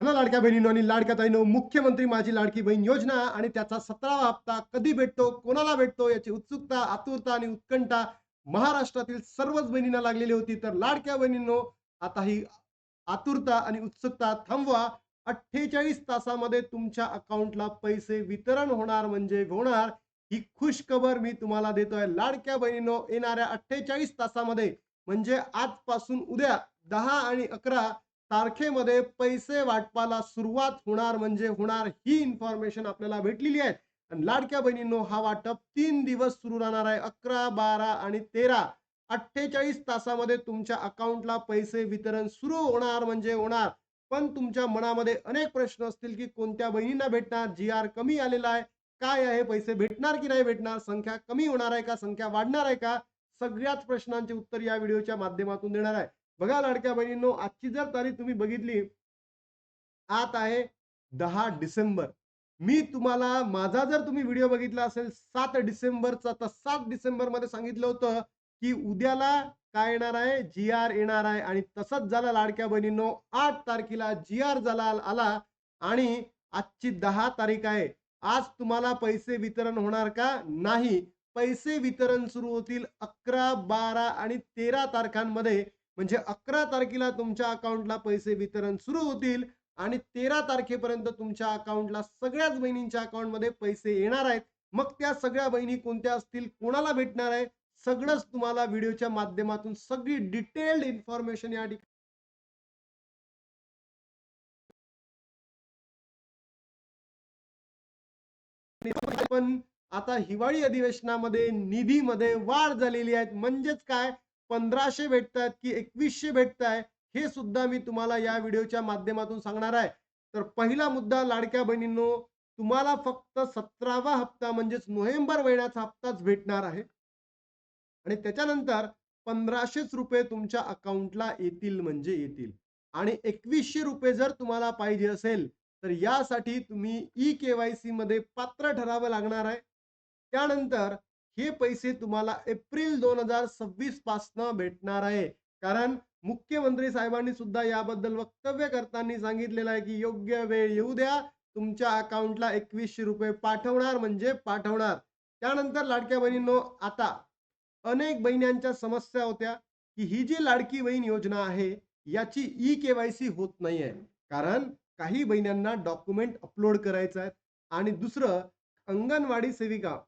Hello लाडक्या बहिणीनो आणि लाडक्या ताईनो मुख्यमंत्री माझी लाडकी बहीण योजना आणि त्याचा सतरावा हप्ता कधी भेटतो कोणाला भेटतो याची उत्सुकता आतुरता आणि उत्कंठा महाराष्ट्रातील सर्वच बहिणींना लागलेली होती. तर लाडक्या बहिणींनो आता ही आतुरता आणि उत्सुकता थांबवा. अठ्ठेचाळीस तासामध्ये तुमच्या अकाउंटला पैसे वितरण होणार म्हणजे होणार. ही खुश खबर मी तुम्हाला देतोय. लाडक्या बहिणीनो येणाऱ्या अठ्ठेचाळीस तासामध्ये म्हणजे आजपासून उद्या दहा आणि अकरा तारखेमध्ये पैसे वाटपाला सुरुवात होणार म्हणजे होणार ही इन्फॉर्मेशन आपल्याला भेटलेली आहे. आणि लाडक्या बहिणींनो हा वाटप तीन दिवस सुरू राहणार आहे. अकरा बारा आणि तेरा. अठ्ठेचाळीस तासामध्ये तुमच्या अकाउंटला पैसे वितरण सुरू होणार म्हणजे होणार. पण तुमच्या मनामध्ये अनेक प्रश्न असतील की कोणत्या बहिणींना भेटणार? जी आर कमी आलेला आहे. काय आहे? पैसे भेटणार की नाही भेटणार? संख्या कमी होणार आहे का? संख्या वाढणार आहे का? सगळ्याच प्रश्नांचे उत्तर या व्हिडिओच्या माध्यमातून देणार आहे. बघा लाडक्या बहिणींनो आजची जर तारीख तुम्ही बघितली आत आहे दहा डिसेंबर. मी तुम्हाला माझा जर तुम्ही व्हिडिओ बघितला असेल सात डिसेंबरचा तर सात डिसेंबरमध्ये सांगितलं होतं की उद्याला काय येणार आहे? जी आर येणार आहे. आणि तसंच झाला लाडक्या बहिणींनो आठ तारखेला जी आर झाला आला आणि आजची दहा तारीख आहे. आज तुम्हाला पैसे वितरण होणार का? नाही. पैसे वितरण सुरू होतील अकरा बारा आणि तेरा तारखांमध्ये. म्हणजे अकरा तारखेला तुमच्या अकाउंटला पैसे वितरण सुरू होतील आणि तेरा तारखेपर्यंत तुमच्या अकाउंटला सगळ्याच बहिणींच्या अकाउंटमध्ये पैसे येणार आहेत. मग त्या सगळ्या बहिणी कोणत्या असतील कोणाला भेटणार आहे सगळंच तुम्हाला व्हिडिओच्या माध्यमातून सगळी डिटेल्ड इन्फॉर्मेशन या ठिकाणी पण आता हिवाळी अधिवेशनामध्ये निधीमध्ये वाढ झालेली आहे. म्हणजेच काय? पंधराशे भेटतात की एकवीसशे भेटताय हे सुद्धा मी तुम्हाला या व्हिडिओच्या माध्यमातून सांगणार आहे. तर पहिला मुद्दा लाडक्या बहिणींनो तुम्हाला फक्त सतरावा हप्ता म्हणजेच नोव्हेंबर महिन्याचा हप्ताच भेटणार आहे. आणि त्याच्यानंतर पंधराशेच रुपये तुमच्या अकाउंटला येतील म्हणजे येतील. आणि एकवीसशे रुपये जर तुम्हाला पाहिजे असेल तर यासाठी तुम्ही ई केवायसी मध्ये पात्र ठरावं लागणार आहे. त्यानंतर हे पैसे तुम्हाला एप्रिल दोन हजार सव्वीस पासनं भेटणार आहे. कारण मुख्यमंत्री साहेबांनी सुद्धा याबद्दल वक्तव्य करताना सांगितलेलं आहे की योग्य वेळ येऊ द्या. तुमच्या अकाउंटला एकवीसशे रुपये पाठवणार म्हणजे पाठवणार. त्यानंतर लाडक्या बहिणींनो आता अनेक बहिण्यांच्या समस्या होत्या की ही जी लाडकी बहीण योजना आहे याची ई केवायसी होत नाही आहे कारण काही बहिण्यांना डॉक्युमेंट अपलोड करायचं आहे. आणि दुसरं अंगणवाडी सेविका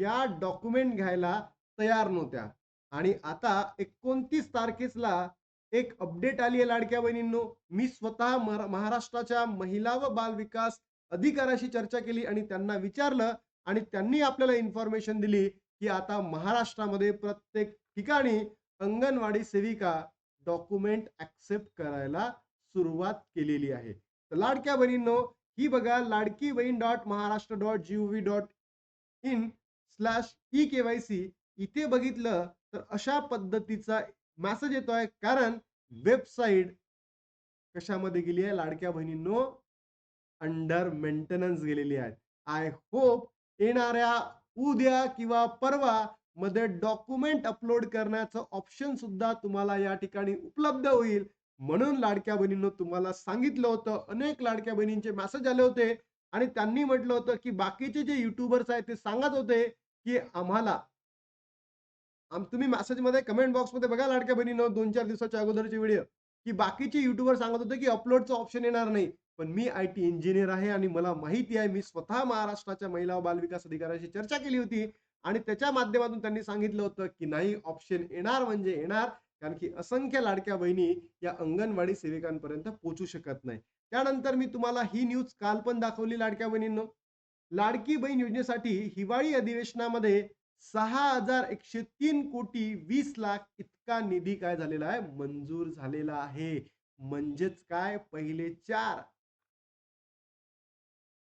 या डॉक्युमेंट घ्यायला तयार नव्हत्या. आणि आता एकोणतीस तारखेसला एक अपडेट आली आहे लाडक्या बहिणींनो. मी स्वतः महाराष्ट्राच्या महिला व बाल विकास अधिकाऱ्याशी चर्चा केली आणि त्यांना विचारलं आणि त्यांनी आपल्याला इन्फॉर्मेशन दिली की आता महाराष्ट्रामध्ये प्रत्येक ठिकाणी अंगणवाडी सेविका डॉक्युमेंट ऍक्सेप्ट करायला सुरुवात केलेली आहे. तर लाडक्या बहिणींनो ही बघा Ladki Bahin dot Maharashtra dot G V dot in slash e KYC इथे बघितलं तर अशा पद्धतीचा मॅसेज येतोय. कारण वेबसाईट कशामध्ये गेली आहे? लाडक्या बहिणींनो अंडर मेंटेनन्स गेलेली आहे. आय होप येणाऱ्या उद्या किंवा परवा मध्ये डॉक्युमेंट अपलोड करण्याचं ऑप्शन सुद्धा तुम्हाला या ठिकाणी उपलब्ध होईल. म्हणून लाडक्या बहिणींनो तुम्हाला सांगितलं होतं अनेक लाडक्या बहिणींचे मेसेज आले होते. आणि त्यांनी म्हटलं होतं की बाकीचे जे युट्यूबर्स आहेत ते सांगत होते की आम्हाला आम तुम्ही मेसेजमध्ये कमेंट बॉक्समध्ये बघा लाडक्या बहिणीनं दोन चार दिवसाच्या अगोदरचे व्हिडिओ की बाकीचे युट्यूबर सांगत होते की अपलोडचं ऑप्शन येणार नाही. पण मी आय टी इंजिनियर आहे आणि मला माहिती आहे मी स्वतः महाराष्ट्राच्या महिला व बालविकास अधिकाऱ्याशी चर्चा केली होती. आणि त्याच्या माध्यमातून त्यांनी सांगितलं होतं की नाही ऑप्शन येणार म्हणजे येणार. कारण की असंख्य लाडक्या बहिणी या अंगणवाडी सेविकांपर्यंत पोहोचू शकत नाही. त्यानंतर मी तुम्हाला ही न्यूज काल पण दाखवली लाडक्या बहिणींनो. लाडकी बहीण योजनेसाठी हिवाळी अधिवेशनामध्ये सहा हजार एकशे तीन कोटी वीस लाख इतका निधी काय झालेला आहे? मंजूर झालेला आहे. म्हणजेच काय? पहिले चार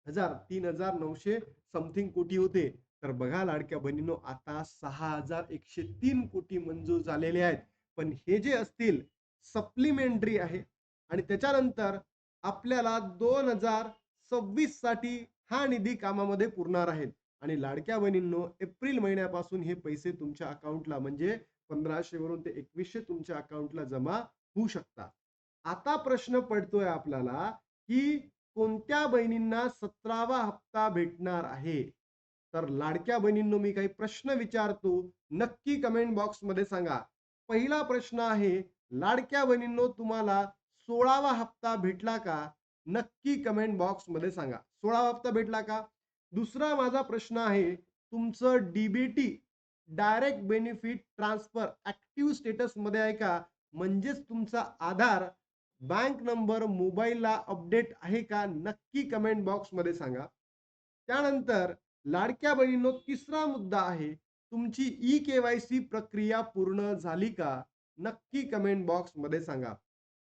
हजार तीन हजार नऊशे समथिंग कोटी होते. तर बघा लाडक्या बहिणीनो आता सहा हजार एकशे तीन कोटी मंजूर झालेले आहेत. पण हे जे असतील सप्लिमेंटरी आहे. आणि त्याच्यानंतर आपल्याला दोन हजार सव्वीससाठी हा निधी कामामध्ये पुरणार आहे. आणि लाडक्या बहिणींनो एप्रिल महिन्यापासून हे पैसे तुमच्या अकाउंटला म्हणजे पंधराशे वरून ते एकवीसशे तुमच्या अकाउंटला जमा होऊ शकतात. आता प्रश्न पडतोय आपल्याला की कोणत्या बहिणींना सतरावा हप्ता भेटणार आहे? तर लाडक्या बहिणींनो मी काही प्रश्न विचारतो. नक्की कमेंट बॉक्समध्ये सांगा. पहिला प्रश्न आहे लाडक्या बहिणींनो तुम्हाला सोळावा हप्ता भेटला का? नक्की कमेंट बॉक्समध्ये सांगा. सोळावा हप्ता भेटला का? दुसरा माझा प्रश्न आहे तुमचं DBT direct benefit transfer active स्टेटसमध्ये आहे का? म्हणजेच तुमचा आधार बँक नंबर मोबाईलला अपडेट आहे का? नक्की कमेंट बॉक्समध्ये सांगा. त्यानंतर लाडक्या बहिणींनो तिसरा मुद्दा आहे तुमची ई केवायसी प्रक्रिया पूर्ण झाली का? नक्की कमेंट बॉक्समध्ये सांगा.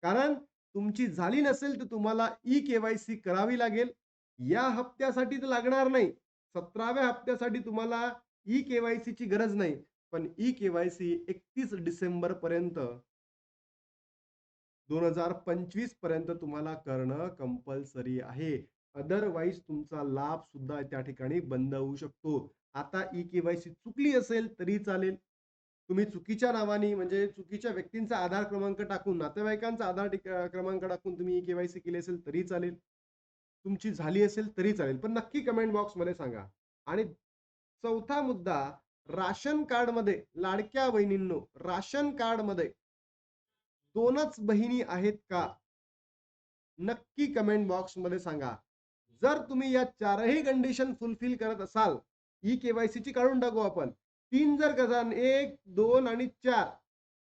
कारण तुमची झाली नसेल तर तुम्हाला ई केवायसी करावी लागेल. या हप्त्यासाठी तर लागणार नाही. सतराव्या हप्त्यासाठी तुम्हाला ई केवायसी ची गरज नाही. पण ई केवायसी एकतीस डिसेंबर पर्यंत दोन हजार पंचवीसपर्यंत तुम्हाला करणं कंपल्सरी आहे. अदरवाईज तुमचा लाभ सुद्धा त्या ठिकाणी बंद होऊ शकतो. आता ई केवायसी चुकली असेल तरी चालेल. तुम्ही चुकीच्या नावाने म्हणजे चुकीच्या व्यक्तींचा आधार क्रमांक टाकून नातेवाईकांचा आधार क्रमांक टाकून तुम्ही ई केवायसी केली असेल तरी चालेल. तुमची झाली असेल तरी चालेल. पण नक्की कमेंट बॉक्समध्ये सांगा. आणि चौथा मुद्दा राशन कार्डमध्ये लाडक्या बहिणींनो राशन कार्डमध्ये दोनच बहिणी आहेत का? नक्की कमेंट बॉक्समध्ये सांगा. जर तुम्ही या चारही कंडिशन फुलफिल करत असाल ई केवायसी ची काढून टाकू आपण. तीन जर गजान एक दोन आणि चार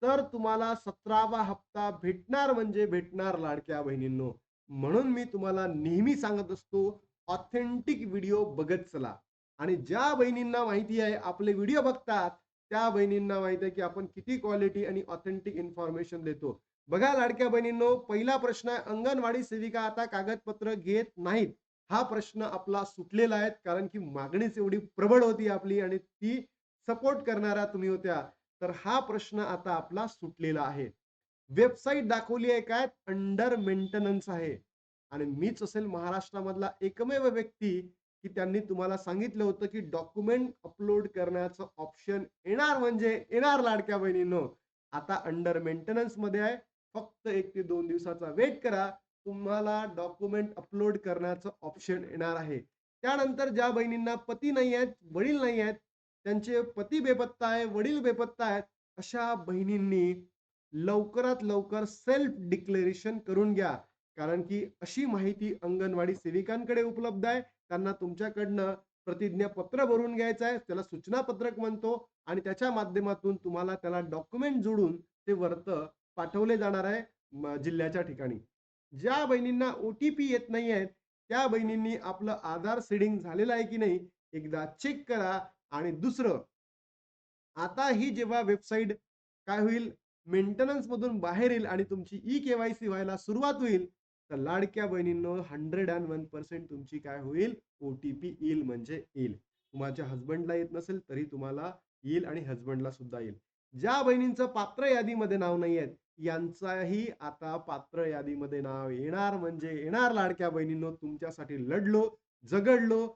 तर तुम्हाला सतरावा हप्ता भेटणार म्हणजे भेटणार लाडक्या बहिणींनो. म्हणून मी तुम्हाला नेहमी सांगत असतो ऑथेंटिक व्हिडिओ बघत चला. आणि ज्या बहिणींना माहिती आहे आपले व्हिडिओ बघतात त्या बहिणींना माहिती आहे की आपण किती क्वालिटी आणि ऑथेंटिक इन्फॉर्मेशन देतो. बघा लाडक्या बहिणींनो पहिला प्रश्न आहे अंगणवाडी सेविका आता कागदपत्र घेत नाहीत. हा प्रश्न आपला सुटलेला आहे कारण की मागणीच एवढी प्रबळ होती आपली आणि ती सपोर्ट करणाऱ्या तुम्ही होत्या. तर हा प्रश्न आता आपला सुटलेला आहे. वेबसाईट दाखवली आहे काय? अंडर मेंटेनन्स आहे. आणि मीच असेल महाराष्ट्रामधला एकमेव व्यक्ती की त्यांनी तुम्हाला सांगितलं होतं की डॉक्युमेंट अपलोड करण्याचं ऑप्शन येणार म्हणजे येणार लाडक्या बहिणीनो. आता अंडर मेंटेनन्समध्ये आहे. फक्त एक ते दोन दिवसाचा वेट करा. तुम्हाला डॉक्युमेंट अपलोड करण्याचं ऑप्शन येणार आहे. त्यानंतर ज्या बहिणींना पती नाही आहेत वडील नाही आहेत त्यांचे पती बेपत्ता आहे वडील बेपत्ता आहेत अशा बहिणींनी लवकरात लवकर सेल्फ डिक्लेरेशन करून घ्या. कारण की अशी माहिती अंगणवाडी सेविकांकडे उपलब्ध आहे. त्यांना तुमच्याकडनं प्रतिज्ञापत्र भरून घ्यायचं आहे. त्याला सूचना पत्रक म्हणतो आणि त्याच्या माध्यमातून तुम्हाला त्याला डॉक्युमेंट जोडून ते वर्त पाठवले जाणार आहे जिल्ह्याच्या ठिकाणी. ज्या बहिणींना ओ टी पी येत नाही आहेत त्या बहिणींनी आपलं आधार सेडिंग झालेलं आहे की नाही एकदा चेक करा. आणि दुसरं आता ही जेव्हा वेबसाईट काय होईल? मेंटेनन्स मधून बाहेर येईल आणि तुमची ई केवायसी व्हायला सुरुवात होईल तर लाडक्या बहिणींनो हंड्रेड अँड वन पर्सेंट तुमची काय होईल? ओ टी पी येईल म्हणजे येईल. तुमच्या हजबंडला येत नसेल तरी तुम्हाला येईल आणि हजबंडला सुद्धा येईल. ज्या बहिणींचं पात्र यादीमध्ये नाव नाही आहेत यांचाही आता पात्र यादीमध्ये नाव येणार म्हणजे येणार लाडक्या बहिणींनो तुमच्यासाठी लढलो झगडलो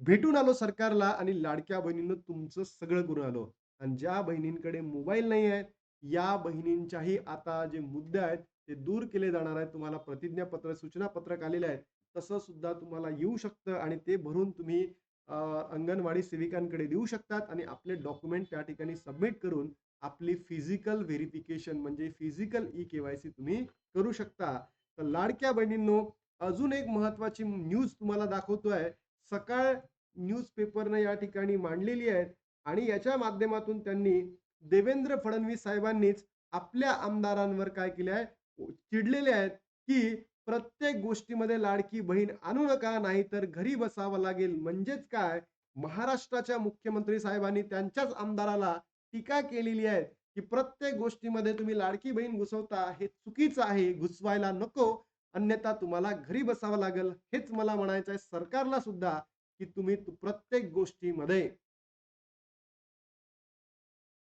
भेटून आलो सरकारला आणि लाडक्या बहिणींनो तुमचं सगळं करून आलो. आणि ज्या बहिणींकडे मोबाईल नाही आहेत या बहिणींच्याही आता जे मुद्दे आहेत ते दूर केले जाणार आहेत. तुम्हाला प्रतिज्ञापत्र सूचना पत्रक आलेले आहेत. तसं सुद्धा तुम्हाला येऊ शकतं आणि ते भरून तुम्ही अंगणवाडी सेविकांकडे देऊ शकतात आणि आपले डॉक्युमेंट त्या ठिकाणी सबमिट करून आपली फिजिकल व्हेरिफिकेशन म्हणजे फिजिकल ई केवायसी तुम्ही करू शकता. तर लाडक्या बहिणींनो अजून एक महत्वाची न्यूज तुम्हाला दाखवतोय सकाळ न्यूज पेपरनं या ठिकाणी मांडलेली आहे आणि याच्या माध्यमातून त्यांनी देवेंद्र फडणवीस साहेबांनीच आपल्या आमदारांवर काय केले आहे? चिडलेले आहेत की प्रत्येक गोष्टीमध्ये लाडकी बहीण आणू नका नाही तर घरी बसावं लागेल. म्हणजेच काय? महाराष्ट्राच्या मुख्यमंत्री साहेबांनी त्यांच्याच आमदाराला टीका केलेली आहे की प्रत्येक गोष्टीमध्ये तुम्ही लाडकी बहीण घुसवता हे चुकीचं आहे घुसवायला नको. अन्यथा तुम्हाला घरी बसावं लागेल. हेच मला म्हणायचं आहे सरकारला सुद्धा की तुम्ही प्रत्येक गोष्टीमध्ये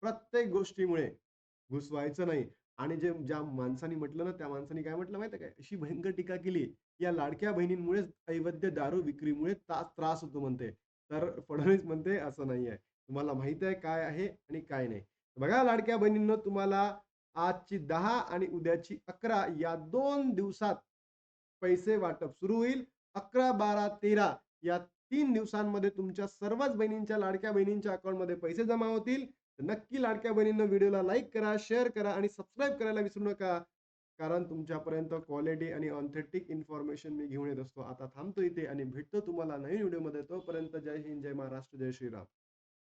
प्रत्येक गोष्टीमुळे घुसवायचं नाही. आणि जे ज्या माणसाने म्हटलं ना त्या माणसाने काय म्हटलं माहिती काय अशी भयंकर टीका केली या लाडक्या बहिणींमुळे अवैध दारू विक्रीमुळे ता- त्रास होतो म्हणते. तर फडणवीस म्हणते असं नाही आहे. तुम्हाला माहीत आहे काय आहे आणि काय नाही. बघा लाडक्या बहिणींना तुम्हाला आजची दहा आणि उद्याची अकरा या दोन दिवसात पैसे वाटप सुरू होईल. अकरा बारा तेरा या तीन दिवसांमध्ये तुमच्या सर्वच बहिणींच्या लाडक्या बहिणींच्या अकाउंटमध्ये पैसे जमा होतील. नक्की लाडक्या बहिणींना व्हिडिओला लाईक करा शेअर करा आणि सबस्क्राईब करायला विसरू नका. कारण तुमच्यापर्यंत क्वालिटी आणि ऑथेंटिक इन्फॉर्मेशन मी घेऊन येत असतो. आता थांबतो इथे आणि भेटतो तुम्हाला नवीन व्हिडिओमध्ये. तोपर्यंत जय हिंद जय महाराष्ट्र जय श्रीराम.